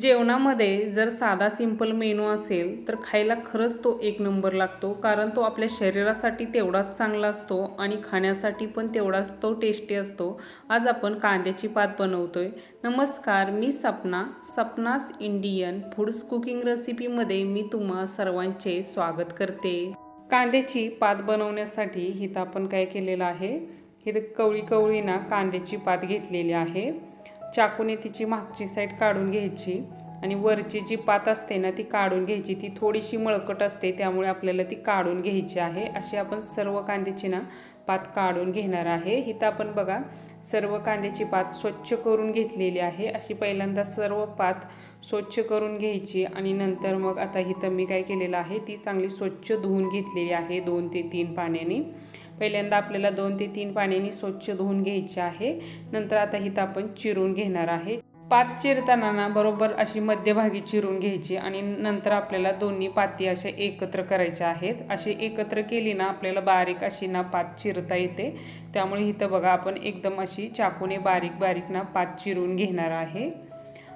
जेवणामध्ये जर साधा सिंपल मेनू असेल तर खायला खरंच तो एक नंबर लागतो. कारण तो आपल्या शरीरासाठी तेवढाच चांगला असतो आणि खाण्यासाठी पण तेवढाच तो टेस्टी असतो. आज आपण कांद्याची पात बनवतोय. नमस्कार मी Sapna Sapna's Indian foods cooking रेसिपीमध्ये मी तुम्हा सर्वांचे स्वागत करते. कांद्याची पात बनवण्यासाठी इथं आपण काय केलेलं आहे? इथं कवळी कवळी ना कांद्याची पात घेतलेली आहे. चाकूने तिची मागची साईड काढून घ्यायची आणि वरची जी पात असते ना ती काढून घ्यायची. ती थोडीशी मळकट असते त्यामुळे आपल्याला ती काढून घ्यायची आहे. अशी आपण सर्व कांद्याची ना पात काढून घेणार आहे. इथं आपण बघा सर्व कांद्याची पात स्वच्छ करून घेतलेली आहे. अशी पहिल्यांदा सर्व पात स्वच्छ करून घ्यायची आणि नंतर मग आता इथं मी काय केलेलं आहे ती चांगली स्वच्छ धुवून घेतलेली आहे दोन ते तीन पाण्याने. पहिल्यांदा आपल्याला दोन ते तीन पाण्याने स्वच्छ धुवून घ्यायचे आहे. नंतर आता इथं आपण चिरून घेणार आहे. पात चिरताना ना बरोबर अशी मध्यभागी चिरून घ्यायची आणि नंतर आपल्याला दोन्ही पाती अशा एकत्र करायच्या आहेत. अशी एकत्र केली ना आपल्याला बारीक अशी ना पात चिरता येते. त्यामुळे इथं बघा आपण एकदम अशी चाकूने बारीक बारीक ना पात चिरून घेणार आहे.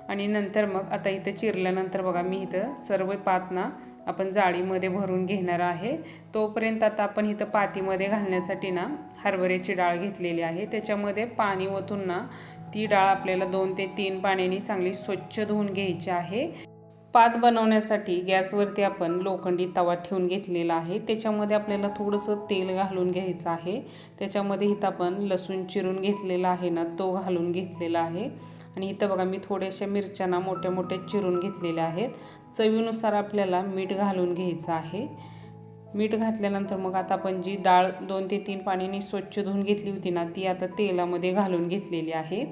आणि नंतर मग आता इथं चिरल्यानंतर बघा मी इथं सर्व पात ना आपण जाळीमध्ये भरून घेणार आहे. तोपर्यंत आता आपण इथं पातीमध्ये घालण्यासाठी ना हरभऱ्याची डाळ घेतलेली आहे. त्याच्यामध्ये पाणी ओतून ना ती डाळ आपल्याला दोन ते तीन पाण्याने चांगली स्वच्छ धुवून घ्यायची आहे. पात बनवण्यासाठी गॅसवरती आपण लोखंडी तवा ठेवून घेतलेला आहे. त्याच्यामध्ये आपल्याला थोडंसं तेल घालून घ्यायचं आहे. त्याच्यामध्ये इथं आपण लसूण चिरून घेतलेला आहे ना तो घालून घेतलेला आहे. आणि इथं बघा मी थोड्याशा मिरच्यांना मोठ्या मोठ्या चिरून घेतलेल्या आहेत. चवीनुसार आपल्याला मीठ घालून घ्यायचं आहे. मीठ घातल्यानंतर मग आता आपण जी डाळ दोन ते तीन पाण्याने स्वच्छ धुवून घेतली होती ना ती आता तेलामध्ये घालून घेतलेली आहे.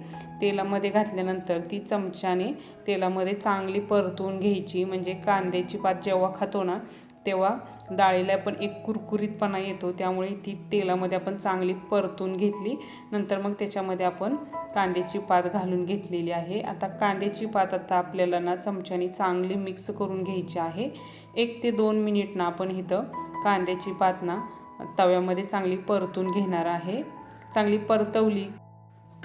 तेलामध्ये घातल्यानंतर ती चमच्याने तेलामध्ये चांगली परतून घ्यायची. म्हणजे कांद्याची पात जेव्हा खातो ना तेव्हा डाळीला पण एक कुरकुरीतपणा येतो त्यामुळे ती तेलामध्ये आपण चांगली परतून घेतली. नंतर मग त्याच्यामध्ये आपण कांद्याची पात घालून घेतलेली आहे. आता कांद्याची पात आता आपल्याला ना चमच्याने चांगली मिक्स करून घ्यायची आहे. एक ते दोन मिनिट ना आपण इथं कांद्याची पात ना तव्यामध्ये चांगली परतून घेणार आहे. चांगली परतवली.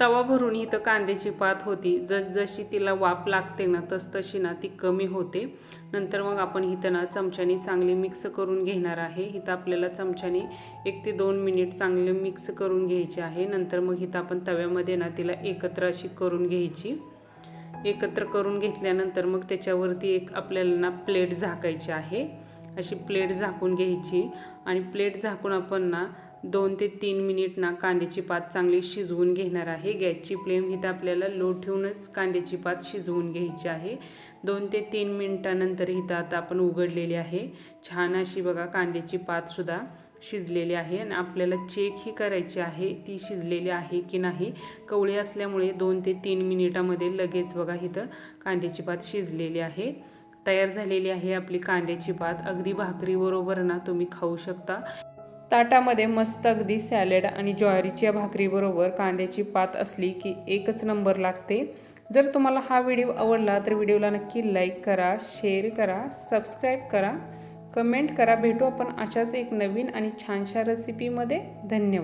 तवा भरून इथं कांद्याची पात होती. जसजशी तिला वाफ लागते ना तसतशी ना ती कमी होते. नंतर मग आपण इथं ना चमच्याने चांगली मिक्स करून घेणार आहे. इथं आपल्याला चमच्याने एक ते दोन मिनिट चांगले मिक्स करून घ्यायचे आहे. नंतर मग इथं आपण तव्यामध्ये ना तिला एकत्र अशी करून घ्यायची. एकत्र करून घेतल्यानंतर मग त्याच्यावरती एक आपल्याला ना प्लेट झाकायची आहे. अशी प्लेट झाकून घ्यायची. आणि प्लेट झाकून आपण ना दोन ते तीन मिनिट ना कांद्याची पात चांगली शिजवून घेणार आहे. गॅसची फ्लेम इथं आपल्याला लो ठेवूनच कांद्याची पात शिजवून घ्यायची आहे. दोन ते तीन मिनटानंतर इथं आता आपण उघडलेली आहे. छान अशी बघा कांद्याची पातसुद्धा शिजलेली आहे आणि आपल्याला चेक ही करायची आहे ती शिजलेली आहे की नाही. कवळी असल्यामुळे दोन ते तीन मिनिटामध्ये लगेच बघा इथं कांद्याची पात शिजलेली आहे. तयार झालेली आहे आपली कांद्याची पात. अगदी भाकरीबरोबर ना तुम्ही खाऊ शकता. ताटामध्ये मस्त अगदी सॅलड आणि ज्वारीच्या भाकरीबरोबर कांद्याची पात असली की एकच नंबर लागते. जर तुम्हाला हा व्हिडिओ आवडला तर व्हिडिओला नक्की लाईक करा शेअर करा सबस्क्राईब करा. कमेंट करा. भेटू आपण अशाच एक नवीन आणि छानशा रेसिपीमध्ये धन्यवाद.